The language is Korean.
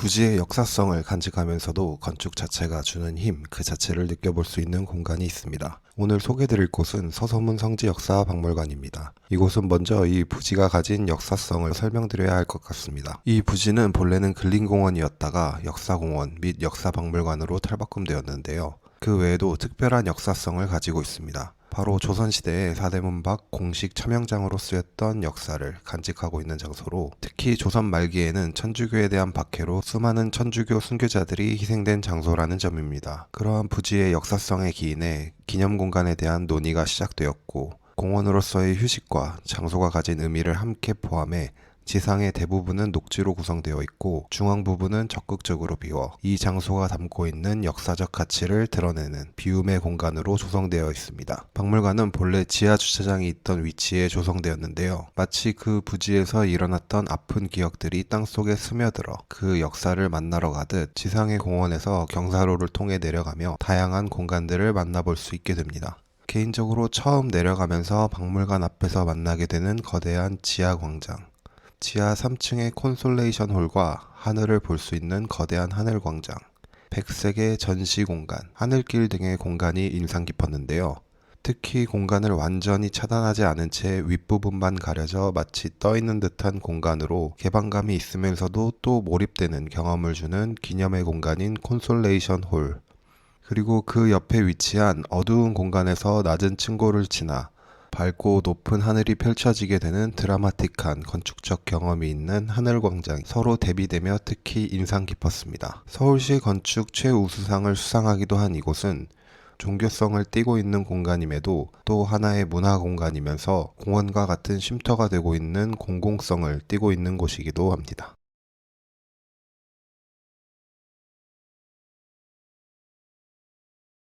부지의 역사성을 간직하면서도 건축 자체가 주는 힘 그 자체를 느껴볼 수 있는 공간이 있습니다. 오늘 소개드릴 곳은 서소문 성지 역사 박물관입니다. 이곳은 먼저 이 부지가 가진 역사성을 설명드려야 할 것 같습니다. 이 부지는 본래는 근린공원이었다가 역사공원 및 역사박물관으로 탈바꿈되었는데요. 그 외에도 특별한 역사성을 가지고 있습니다. 바로 조선시대의 사대문 밖 공식 첨영장으로 쓰였던 역사를 간직하고 있는 장소로 특히 조선 말기에는 천주교에 대한 박해로 수많은 천주교 순교자들이 희생된 장소라는 점입니다. 그러한 부지의 역사성에 기인해 기념 공간에 대한 논의가 시작되었고 공원으로서의 휴식과 장소가 가진 의미를 함께 포함해 지상의 대부분은 녹지로 구성되어 있고 중앙 부분은 적극적으로 비워 이 장소가 담고 있는 역사적 가치를 드러내는 비움의 공간으로 조성되어 있습니다. 박물관은 본래 지하 주차장이 있던 위치에 조성되었는데요. 마치 그 부지에서 일어났던 아픈 기억들이 땅속에 스며들어 그 역사를 만나러 가듯 지상의 공원에서 경사로를 통해 내려가며 다양한 공간들을 만나볼 수 있게 됩니다. 개인적으로 처음 내려가면서 박물관 앞에서 만나게 되는 거대한 지하 광장. 지하 3층의 콘솔레이션 홀과 하늘을 볼 수 있는 거대한 하늘 광장, 백색의 전시 공간, 하늘길 등의 공간이 인상 깊었는데요. 특히 공간을 완전히 차단하지 않은 채 윗부분만 가려져 마치 떠 있는 듯한 공간으로 개방감이 있으면서도 또 몰입되는 경험을 주는 기념의 공간인 콘솔레이션 홀. 그리고 그 옆에 위치한 어두운 공간에서 낮은 층고를 지나 밝고 높은 하늘이 펼쳐지게 되는 드라마틱한 건축적 경험이 있는 하늘광장이 서로 대비되며 특히 인상 깊었습니다. 서울시 건축 최우수상을 수상하기도 한 이곳은 종교성을 띠고 있는 공간임에도 또 하나의 문화 공간이면서 공원과 같은 쉼터가 되고 있는 공공성을 띠고 있는 곳이기도 합니다.